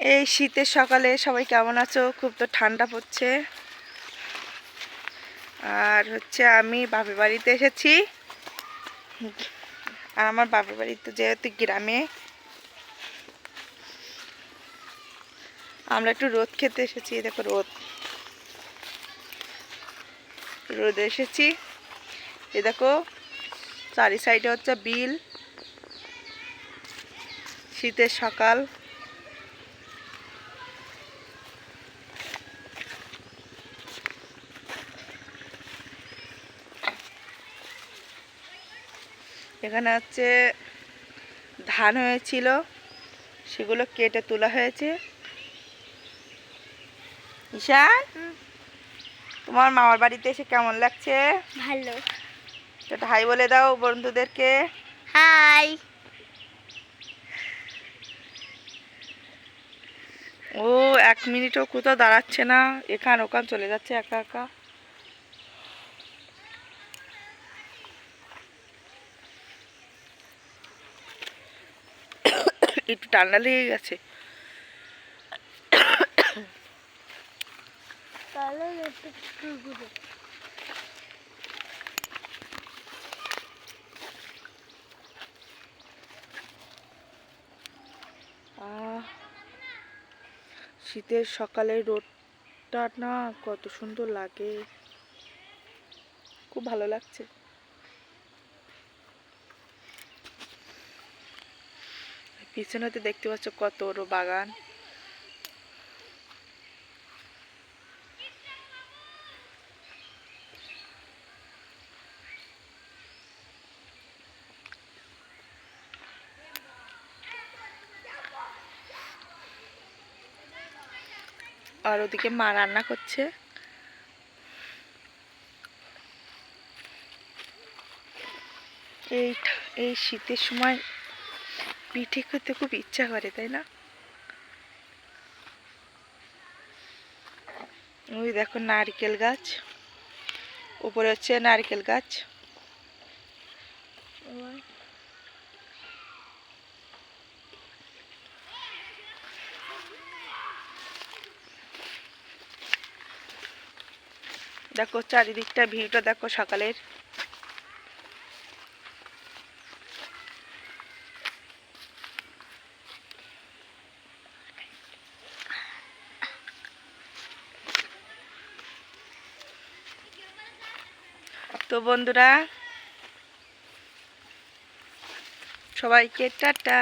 এই শীতের সকালে সবাই কেমন আছো? খুব তো ঠান্ডা পড়ছে। আর হচ্ছে আমি বাপের বাড়িতে এসেছি। আর আমার বাপের বাড়িতে যেহেতু গ্রামে। আমরা একটু রোদ খেতে এসেছি দেখো রোদ। রোদ এসেছি। এ দেখো, চারি সাইডে হচ্ছে বিল। শীতের সকাল। এখানে হচ্ছে ধান হয়েছিল সেগুলো কেটে তোলা হয়েছে। ঈশান? তোমার মামার বাড়িতে এসে কেমন লাগছে? ভালো। একটা হাই বলে দাও বন্ধুদেরকে। হাই। ও এক মিনিটও কোথাও দাঁড়াচ্ছে না। এখান ওখান চলে যাচ্ছে একা একা। একটু ঠান্ডা লেগে গেছে। শীতের সকালে রোদটা না কত সুন্দর লাগে। খুব ভালো লাগছে। পিছনেতে দেখতে পাচ্ছ কত বড় বাগান। আর ওদিকে মা রান্না করছে। এই এই শীতের সময় পিঠে খেতে খুব ইচ্ছা করে, তাই না? ওই দেখো নারকেল গাছ। উপরে হচ্ছে নারকেল গাছ। দেখো চারিদিকটা ভিউটা দেখো সকালের। তো বন্ধুরা সবাইকে টাটা।